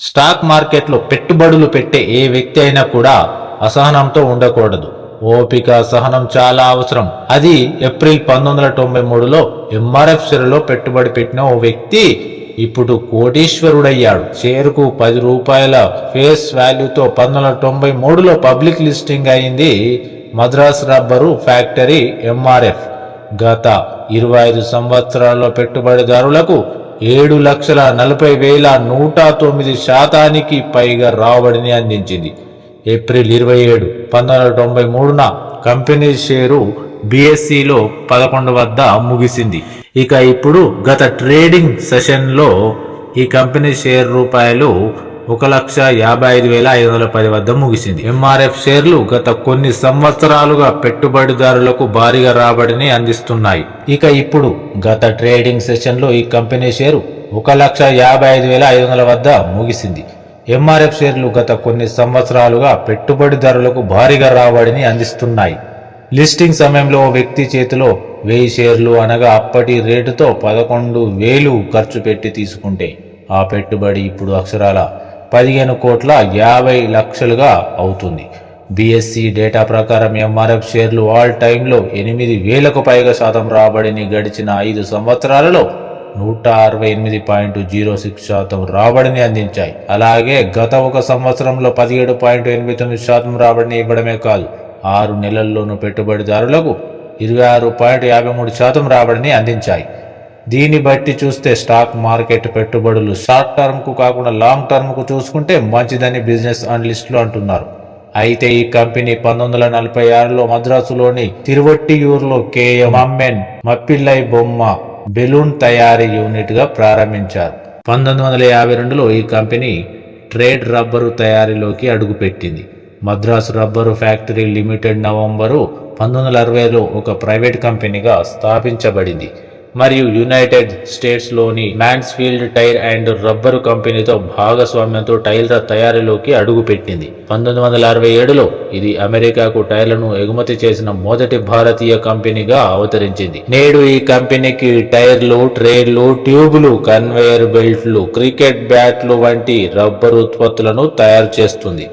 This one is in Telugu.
స్టాక్ మార్కెట్లో పెట్టుబడులు పెట్టే ఏ వ్యక్తి అయినా కూడా అసహనంతో ఉండకూడదు. ఓపిక సహనం చాలా అవసరం. అది ఏప్రిల్ పంతొమ్మిది వందల తొంభై మూడులో ఎంఆర్ఎఫ్ షేరులో పెట్టుబడి పెట్టిన ఓ వ్యక్తి ఇప్పుడు కోటీశ్వరుడయ్యాడు. షేరుకు పది రూపాయల ఫేస్ వాల్యూతో పంతొమ్మిది వందల తొంభై మూడులో పబ్లిక్ లిస్టింగ్ అయింది మద్రాస్ రబ్బరు ఫ్యాక్టరీ ఎంఆర్ఎఫ్. గత ఇరవై ఐదు సంవత్సరాల్లో పెట్టుబడిదారులకు ఏడు లక్షల నలభై వేల నూట తొమ్మిది శాతానికి పైగా రాబడిని అందించింది. ఏప్రిల్ ఇరవై ఏడు పంతొమ్మిది వందల తొంభై మూడున కంపెనీ షేరు బిఎస్సిలో పదకొండు వద్ద ముగిసింది. ఇక ఇప్పుడు గత ట్రేడింగ్ సెషన్లో ఈ కంపెనీ షేర్ రూపాయలు ఒక లక్ష యాభై ఐదు వేల ఐదు వందల పది వద్ద ముగిసింది. ఎంఆర్ఎఫ్ షేర్లు గత కొన్ని సంవత్సరాలుగా పెట్టుబడిదారులకు భారీగా రాబడిని అందిస్తున్నాయి. ఇక ఇప్పుడు గత ట్రేడింగ్ సెషన్లో ఈ కంపెనీ షేరు ఒక లక్ష యాభై ఐదు వేల ఐదు వందల వద్ద ముగిసింది. ఎంఆర్ఎఫ్ షేర్లు గత కొన్ని సంవత్సరాలుగా పెట్టుబడిదారులకు భారీగా రాబడిని అందిస్తున్నాయి. లిస్టింగ్ సమయంలో ఓ వ్యక్తి చేతిలో వెయ్యి షేర్లు అనగా అప్పటి రేటుతో పదకొండు వేలు ఖర్చు పెట్టి తీసుకుంటే ఆ పెట్టుబడి ఇప్పుడు అక్షరాల పదిహేను కోట్ల యాభై లక్షలుగా అవుతుంది. బీఎస్సీ డేటా ప్రకారం ఎంఆర్ఎఫ్ షేర్లు ఆల్ టైంలో ఎనిమిది వేలకు పైగా శాతం రాబడిని గడిచిన ఐదు సంవత్సరాలలో నూట అరవై ఎనిమిది పాయింట్ జీరో సిక్స్ శాతం రాబడిని అందించాయి. అలాగే గత ఒక సంవత్సరంలో పదిహేడు పాయింట్ ఎనిమిది తొమ్మిది శాతం రాబడిని ఇవ్వడమే కాదు ఆరు నెలల్లోనూ పెట్టుబడిదారులకు ఇరవై ఆరు పాయింట్ యాభై మూడు శాతం రాబడిని అందించాయి. దీన్ని బట్టి చూస్తే స్టాక్ మార్కెట్ పెట్టుబడులు షార్ట్ టర్మ్కు కాకుండా లాంగ్ టర్మ్కు చూసుకుంటే మంచిదని బిజినెస్ అనలిస్టులు అంటున్నారు. అయితే ఈ కంపెనీ పంతొమ్మిది వందల నలభై ఆరులో మద్రాసులోని తిరువట్టియూరులో కేఎం అమ్మెన్ మప్పిల్లై బొమ్మ బెలూన్ తయారీ యూనిట్గా ప్రారంభించారు. పంతొమ్మిది వందల యాభై రెండులో ఈ కంపెనీ ట్రేడ్ రబ్బరు తయారీలోకి అడుగుపెట్టింది. Madras rubber factory limited November పంతొమ్మిది వందల అరవైలో ఒక ప్రైవేట్ కంపెనీగా స్థాపించబడింది. మరియు యునైటెడ్ స్టేట్స్లోని మ్యాన్స్ఫీల్డ్ టైర్ అండ్ రబ్బరు కంపెనీతో భాగస్వామ్యంతో టైర్ల తయారీలోకి అడుగుపెట్టింది. పంతొమ్మిది వందల అరవై ఏడులో ఇది అమెరికాకు టైర్లను ఎగుమతి చేసిన మొదటి భారతీయ కంపెనీగా అవతరించింది. నేడు ఈ కంపెనీకి టైర్లు ట్రైన్లు ట్యూబులు కన్వేయర్ బెల్ట్లు క్రికెట్ బ్యాట్లు వంటి రబ్బరు ఉత్పత్తులను తయారు చేస్తుంది.